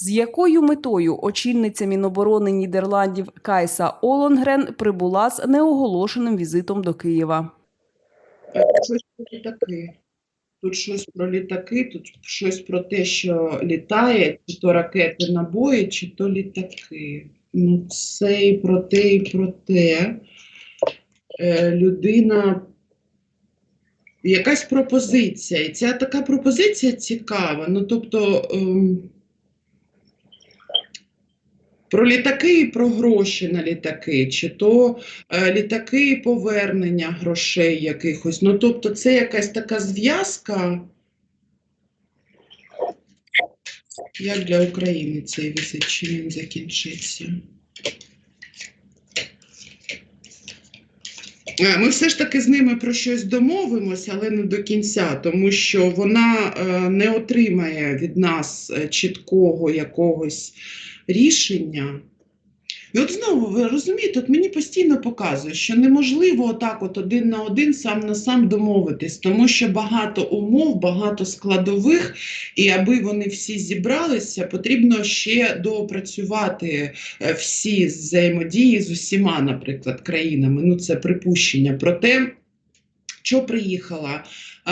З якою метою очільниця Міноборони Нідерландів Кайса Олонгрен прибула з неоголошеним візитом до Києва? Щось про літаки. Тут щось про літаки, тут щось про те, що літає, чи то ракети набої, чи то літаки. Ну, це і про те, і про те. Е, людина. Якась пропозиція. І ця така пропозиція цікава. Ну, тобто. Ем, про літаки і про гроші на літаки, чи то е, літаки і повернення грошей якихось. Ну, тобто, це якась така зв'язка. Як для України цей візит, чи він закінчиться? Е, Ми все ж таки з ними про щось домовимося, але не до кінця, тому що вона е, не отримає від нас е, чіткого якогось рішення. І от знову ви розумієте, от мені постійно показує, що неможливо отак, от один на один, сам на сам домовитись, тому що багато умов, багато складових, і аби вони всі зібралися, потрібно ще доопрацювати е, всі взаємодії з усіма, наприклад, країнами. Ну, це припущення. Проте, що приїхала?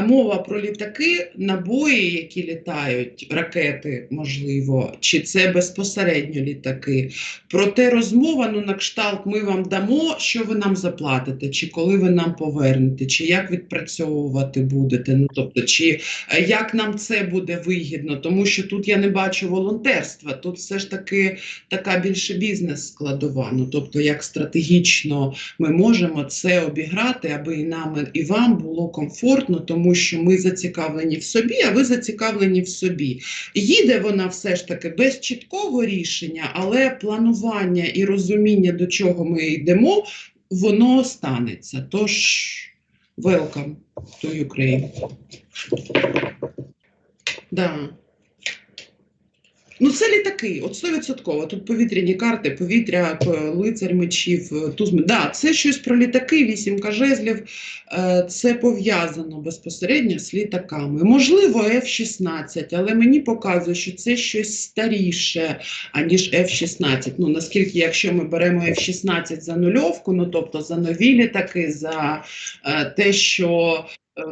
Мова про літаки, набої, які літають, ракети, можливо, чи це безпосередньо літаки. Проте розмова ну, на кшталт ми вам дамо, що ви нам заплатите, чи коли ви нам повернете, чи як відпрацьовувати будете. Ну, тобто, чи е, як нам це буде вигідно, тому що тут я не бачу волонтерства, тут все ж таки така більше бізнес складова. Ну, тобто, як стратегічно ми можемо це обіграти, аби і нам, і вам було комфортно, тому що ми зацікавлені в собі, а ви зацікавлені в собі. Їде вона все ж таки без чіткого рішення, але планування і розуміння, до чого ми йдемо, воно станеться. Тож, welcome to Ukraine. Да. Ну, це літаки, от 100%. Тут повітряні карти, повітря, п- лицар мечів, е, туз. Да, це щось про літаки, вісімка жезлів. Е, Це пов'язано безпосередньо з літаками. Можливо, F-16, але мені показує, що це щось старіше, аніж F-16. Ну, наскільки, якщо ми беремо F-16 за нульовку, ну тобто за нові літаки, за е, те, що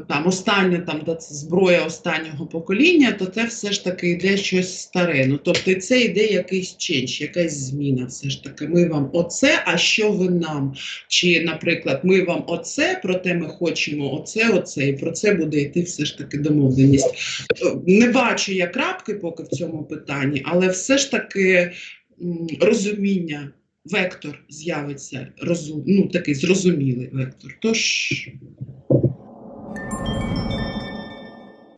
там останнє там де це зброя останнього покоління, то це все ж таки йде щось старе. Ну тобто це йде якийсь ченч, якась зміна. Все ж таки, ми вам оце, а що ви нам? Чи, наприклад, ми вам оце, проте ми хочемо оце, оце, і про це буде йти все ж таки домовленість. Е, Не бачу я крапки поки в цьому питанні, але все ж таки розуміння. Вектор з'явиться розум, ну такий зрозумілий вектор. Тож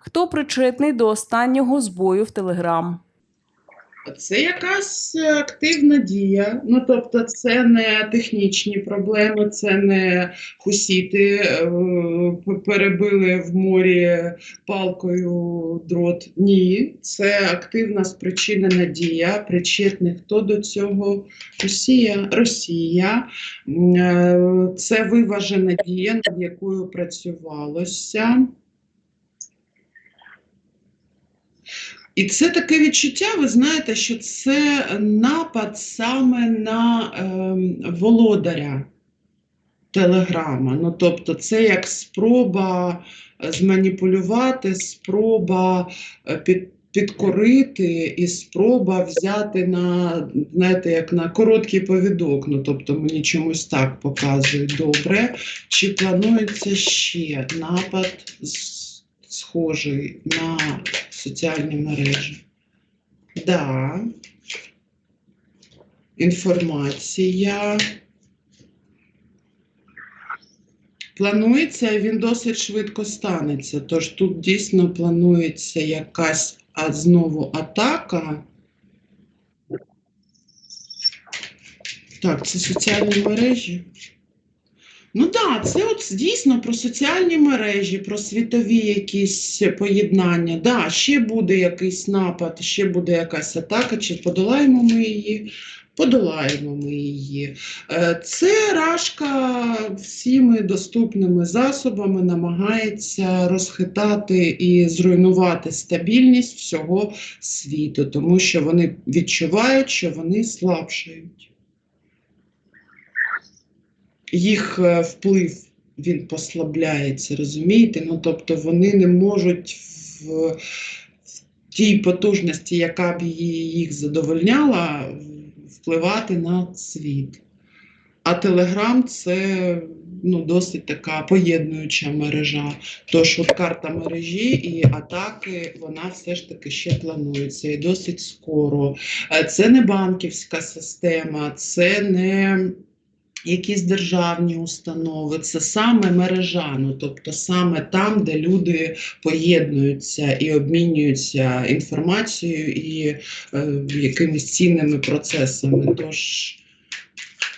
Хто причетний до останнього збою в Телеграм? Це якась активна дія. Ну тобто, це не технічні проблеми, це не хусіти е, перебили в морі палкою дрот. Ні, це активна спричинена дія. Причетний хто до цього? Росія. Росія. Е, Це виважена дія, над якою працювалося. І це таке відчуття, ви знаєте, що це напад саме на ем, володаря телеграма. Ну, тобто, це як спроба е, зманіпулювати, спроба е, під, підкорити і спроба взяти на, знаєте, як на короткий повідок. Ну, тобто, мені чомусь так показують добре. Чи планується ще напад схожий на соціальні мережі. Да. Інформація. Планується, він досить швидко станеться. Тож тут дійсно планується якась а знову атака. Так, це соціальні мережі. Ну так, да, це от дійсно про соціальні мережі, про світові якісь поєднання. Да, ще буде якийсь напад, ще буде якась атака, чи подолаємо ми її. Подолаємо ми її. Е, Це Рашка всіми доступними засобами намагається розхитати і зруйнувати стабільність всього світу, тому що вони відчувають, що вони слабшають. Їх е, вплив він послабляється, розумієте? Ну, тобто вони не можуть в, в тій потужності, яка б її- їх задовольняла, впливати на світ. А Телеграм це ну, досить така поєднуюча мережа. Тож от карта мережі і атаки, вона все ж таки ще планується і досить скоро. Е, Це не банківська система, це не якісь державні установи, це саме мережа, ну тобто саме там, де люди поєднуються і обмінюються інформацією і е, якимись цінними процесами. Тож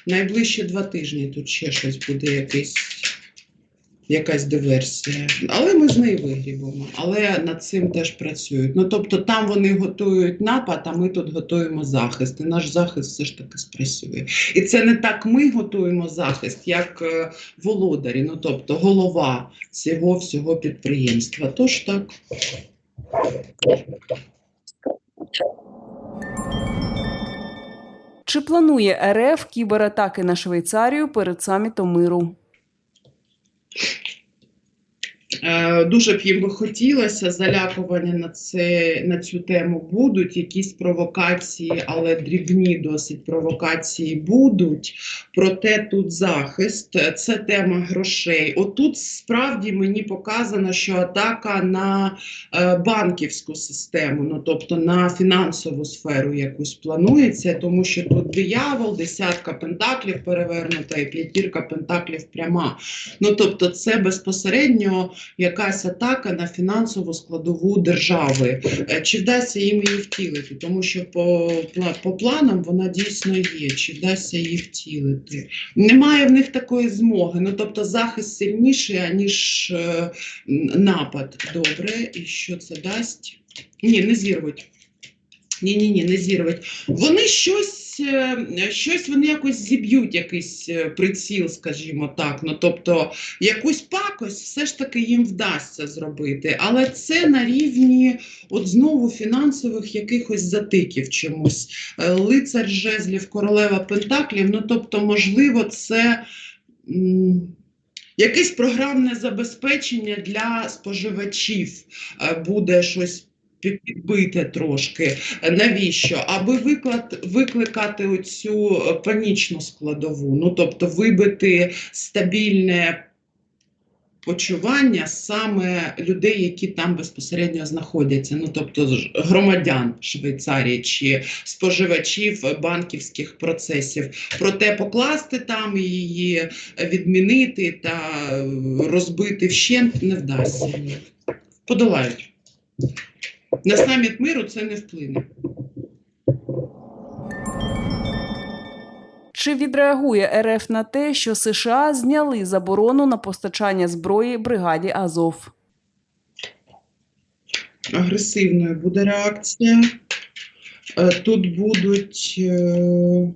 найближчі два тижні тут ще щось буде якийсь. Якась диверсія, але ми з неї вигрібемо. Але над цим теж працюють. Ну тобто там вони готують напад, а ми тут готуємо захист. І наш захист все ж таки спрацює. І це не так ми готуємо захист, як е, володарі, ну тобто голова цього всього підприємства. Тож так. Чи планує РФ кібератаки на Швейцарію перед самітом миру? you Дуже б їм би хотілося залякування на це на цю тему будуть. Якісь провокації, але дрібні досить провокації будуть. Проте тут захист, е, це тема грошей. Отут справді мені показано, що атака на е, банківську систему, ну тобто на фінансову сферу якусь планується, тому що тут диявол, десятка пентаклів перевернута і п'ятірка пентаклів пряма. Ну тобто, це безпосередньо якась атака на фінансову складову держави. Е, Чи вдасться їм її втілити? Тому що по, по планам вона дійсно є. Чи вдасться її втілити? Немає в них такої змоги. Ну тобто захист сильніший, аніж е, напад. Добре, і що це дасть? Ні, не зірвуть. Ні, ні, ні, не зірвуть. Вони щось, е, щось вони якось зіб'ють, якийсь е, приціл, скажімо так. Ну тобто якусь пакость все ж таки їм вдасться зробити, але це на рівні от знову фінансових якихось затиків чомусь. Е, Лицар жезлів, королева пентаклів. Ну тобто, можливо, це. Якесь програмне забезпечення для споживачів буде щось пі- підбите трошки. Навіщо? Аби виклад, викликати оцю е, панічну складову, ну тобто вибити стабільне почування саме людей, які там безпосередньо знаходяться, ну тобто громадян Швейцарії чи споживачів банківських процесів. Проте покласти там її відмінити та е, розбити вщент не вдасться. Подолають. На саміт миру це не вплине. Чи відреагує РФ на те, що США зняли заборону на постачання зброї бригаді Азов? агресивною буде реакція. Е, Тут будуть. е,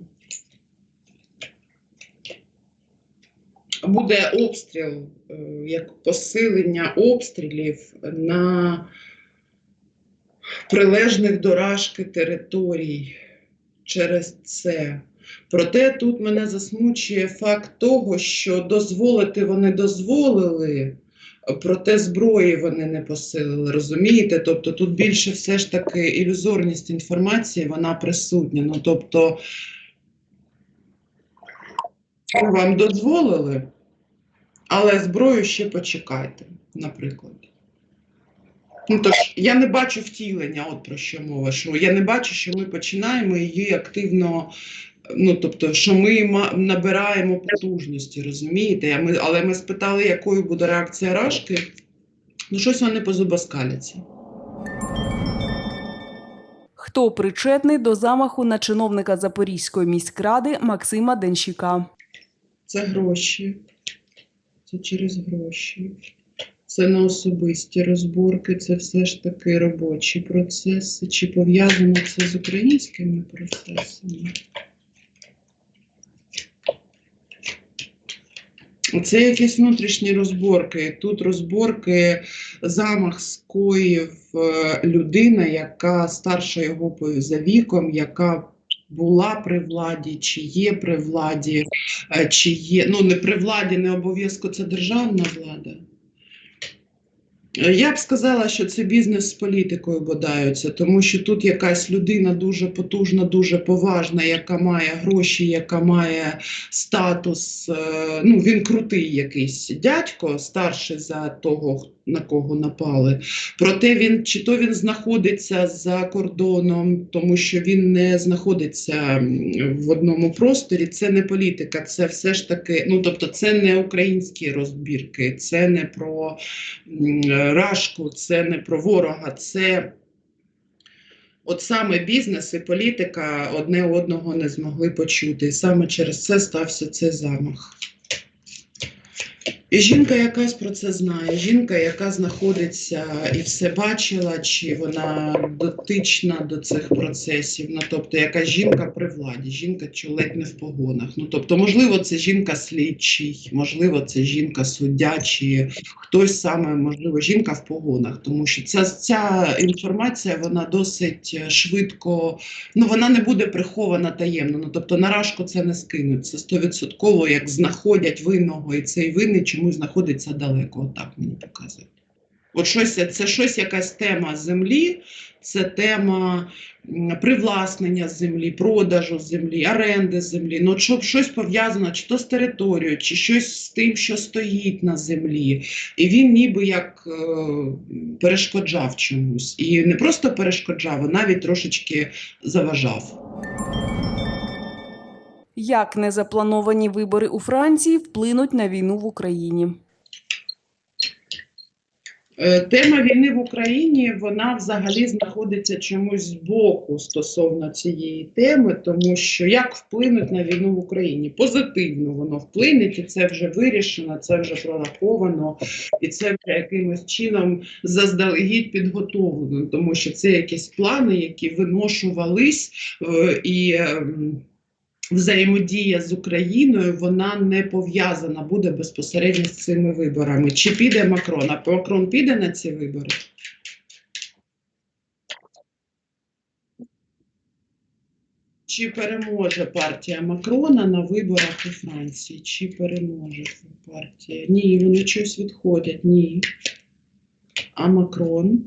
Буде обстріл, е, як посилення обстрілів на прилежних до Рашки територій через це. Проте тут мене засмучує факт того, що дозволити вони дозволили, проте зброї вони не посилили, розумієте? Тобто тут більше все ж таки ілюзорність інформації, вона присутня. Ну тобто вам дозволили, але зброю ще почекайте, наприклад. Ну, тож, я не бачу втілення, от про що мова. Що я не бачу, що ми починаємо її активно. Ну, тобто, що ми набираємо потужності, розумієте? А ми, але ми спитали, якою буде реакція Рашки. Ну, щось вони позубаскаляться. Хто причетний до замаху на чиновника Запорізької міськради Максима Денщика? Це гроші. Це через гроші це не особисті розборки, це все ж таки робочі процеси. Чи пов'язано це з українськими процесами? Це якісь внутрішні розборки. Тут розборки, замах скоїв е, людина, яка старша його за віком, яка була при владі, чи є при владі, е, чи є. Ну, не при владі, не обов'язково це державна влада. Е, Я б сказала, що це бізнес з політикою бодаються, тому що тут якась людина дуже потужна, дуже поважна, яка має гроші, яка має статус. е, Ну, він крутий якийсь дядько, старший за того, на кого напали. Проте він чи то він знаходиться за кордоном, тому що він не знаходиться в одному просторі. Це не політика, це все ж таки. Ну тобто, це не українські розбірки, це не про рашку, це не про ворога, це. От саме бізнес і політика одне одного не змогли почути. І саме через це стався цей замах. Жінка якась про це знає. Жінка, яка знаходиться і все бачила, чи вона дотична до цих процесів. Ну, тобто, яка жінка при владі, жінка ледь не в погонах. Ну, тобто, можливо, це жінка слідчий, можливо, це жінка суддя, чи хтось саме, можливо, жінка в погонах. Тому що ця, ця інформація вона досить швидко, ну вона не буде прихована таємно. Ну, тобто, на рашку це не скинуть. Це стовідсотково, як знаходять винного, і цей винний чомусь знаходиться далеко. Отак мені показують. От щось це щось, якась тема землі, це тема привласнення землі, продажу землі, оренди землі. Ну, щоб щось пов'язано чи то з територією, чи щось з тим, що стоїть на землі. І він ніби як е, перешкоджав чомусь. І не просто перешкоджав, а навіть трошечки заважав. Як незаплановані вибори у Франції вплинуть на війну в Україні? Е, Тема війни в Україні вона взагалі знаходиться чомусь збоку стосовно цієї теми, тому що як вплинуть на війну в Україні? Позитивно воно вплине, і це вже вирішено, це вже прораховано, і це вже якимось чином заздалегідь підготовлено, тому що це якісь плани, які виношувались е, і. Взаємодія з Україною вона не пов'язана буде безпосередньо з цими виборами. Чи піде Макрон? А Макрон піде на ці вибори? Чи переможе партія Макрона на виборах у Франції? Чи переможе партія? Ні, вони щось відходять. Ні. А Макрон?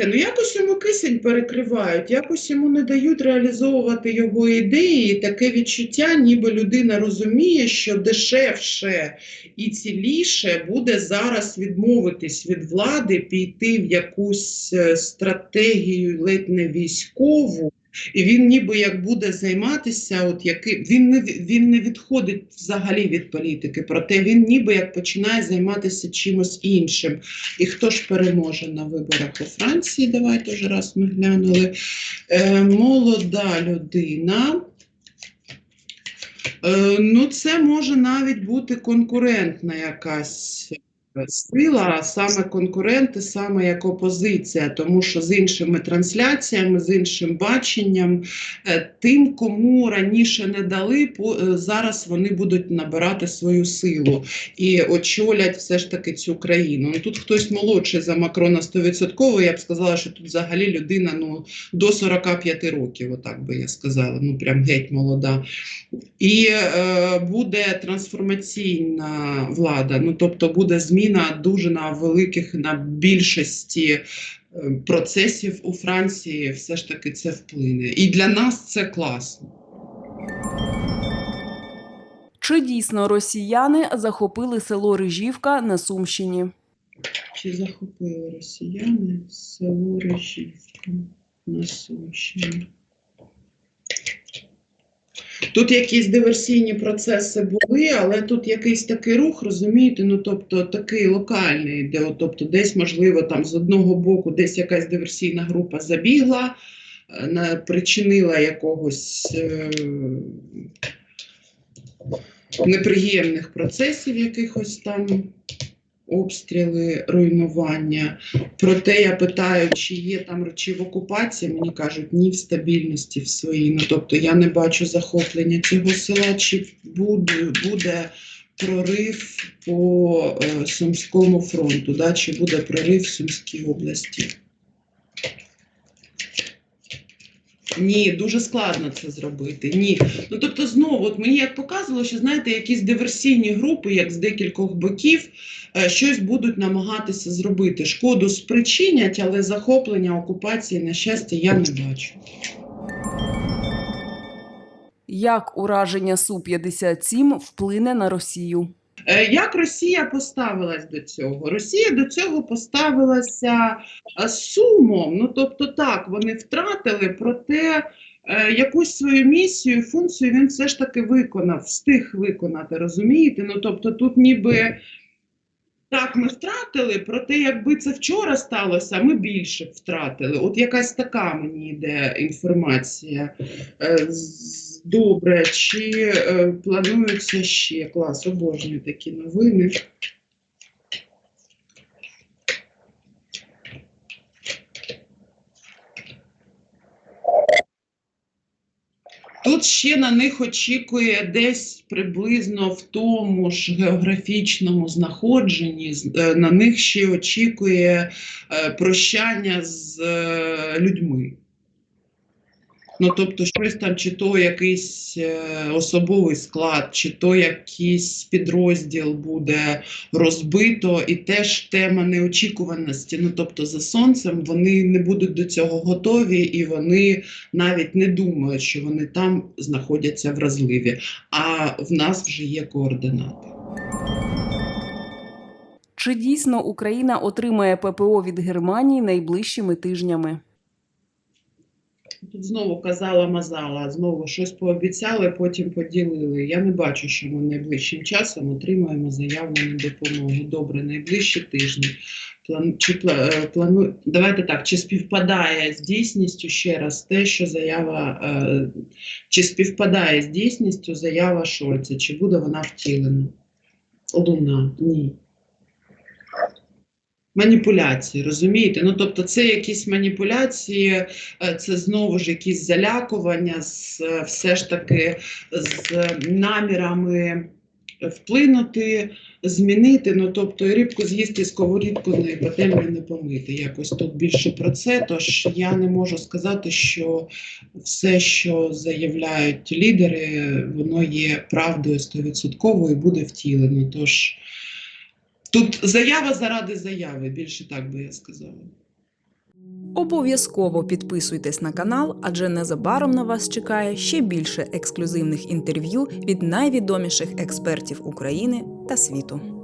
Слухайте, ну якось йому кисень перекривають, якось йому не дають реалізовувати його ідеї. І таке відчуття, ніби людина розуміє, що дешевше і ціліше буде зараз відмовитись від влади, піти в якусь е, стратегію ледь не військову. І він ніби як буде займатися, от який він не він не відходить взагалі від політики, проте він ніби як починає займатися чимось іншим. І хто ж переможе на виборах у Франції? Давайте вже раз ми глянули. Е, молода людина. Е, ну, це може навіть бути конкурентна якась сила, а саме конкуренти, саме як опозиція, тому що з іншими трансляціями, з іншим баченням, е, тим, кому раніше не дали, е, зараз вони будуть набирати свою силу і очолять все ж таки цю країну. Ну, тут хтось молодший за Макрона 100%, я б сказала, що тут взагалі людина ну, до 45 років, отак би я сказала, ну прям геть молода. І е, буде трансформаційна влада, ну тобто буде зміна дуже на великих, на більшості е, процесів у Франції, все ж таки це вплине. І для нас це класно. Чи дійсно росіяни захопили село Рижівка на Сумщині? Чи захопили росіяни село Режівка на Сумщині? Тут якісь диверсійні процеси були, але тут якийсь такий рух, розумієте, ну тобто такий локальний, де тобто десь, можливо, там з одного боку десь якась диверсійна група забігла, е, на, причинила якогось е, неприємних процесів якихось там обстріли, руйнування. Проте я питаю, чи є там речі в окупації, мені кажуть, ні в стабільності в своїй. Ну, тобто я не бачу захоплення цього села, чи буде, буде прорив по е, Сумському фронту, да, чи буде прорив в Сумській області. Ні, дуже складно це зробити. Ні. Ну тобто, знову, от мені як показувало, що знаєте, якісь диверсійні групи, як з декількох боків, е, щось будуть намагатися зробити. Шкоду спричинять, але захоплення окупації, на щастя, я не бачу. Як ураження Су-57 вплине на Росію? Е, Як Росія поставилась до цього? Росія до цього поставилася е, сумом. Ну тобто, так, вони втратили, проте е, якусь свою місію, функцію він все ж таки виконав, встиг виконати, розумієте? Ну тобто, тут ніби так, ми втратили, проте якби це вчора сталося, ми більше втратили. От якась така мені йде інформація. Е, Добре, чи е, планується ще клас? Обожнюю такі новини. Тут ще на них очікує десь приблизно в тому ж географічному знаходженні, е, на них ще очікує е, прощання з е, людьми. Ну, тобто, щось там, чи то якийсь е, особовий склад, чи то якийсь підрозділ буде розбито, і теж тема неочікуваності. Ну, тобто, за сонцем вони не будуть до цього готові, і вони навіть не думають, що вони там знаходяться вразливі. А в нас вже є координати. Чи дійсно Україна отримає ППО від Германії найближчими тижнями? Тут знову казала мазала, знову щось пообіцяли, потім поділили. Я не бачу, що ми найближчим часом отримаємо заявлену допомогу. Добре, найближчі тижні. План, чи е, плану, давайте так, чи співпадає з дійсністю ще раз те, що заява, е, чи співпадає з дійсністю заява Шольца, чи буде вона втілена? Луна, ні. Маніпуляції, розумієте? Ну, тобто, це якісь маніпуляції, е, це знову ж якісь залякування, з, е, все ж таки з намірами вплинути, змінити. Ну, тобто, рибку з'їсти, сковорідку не пательню не помити. Якось тут більше про це. Тож я не можу сказати, що все, що заявляють лідери, воно є правдою стовідсотковою і буде втілено. Тож тут заява заради заяви, більше так би я сказала. Обов'язково підписуйтесь на канал, адже незабаром на вас чекає ще більше ексклюзивних інтерв'ю від найвідоміших експертів України та світу.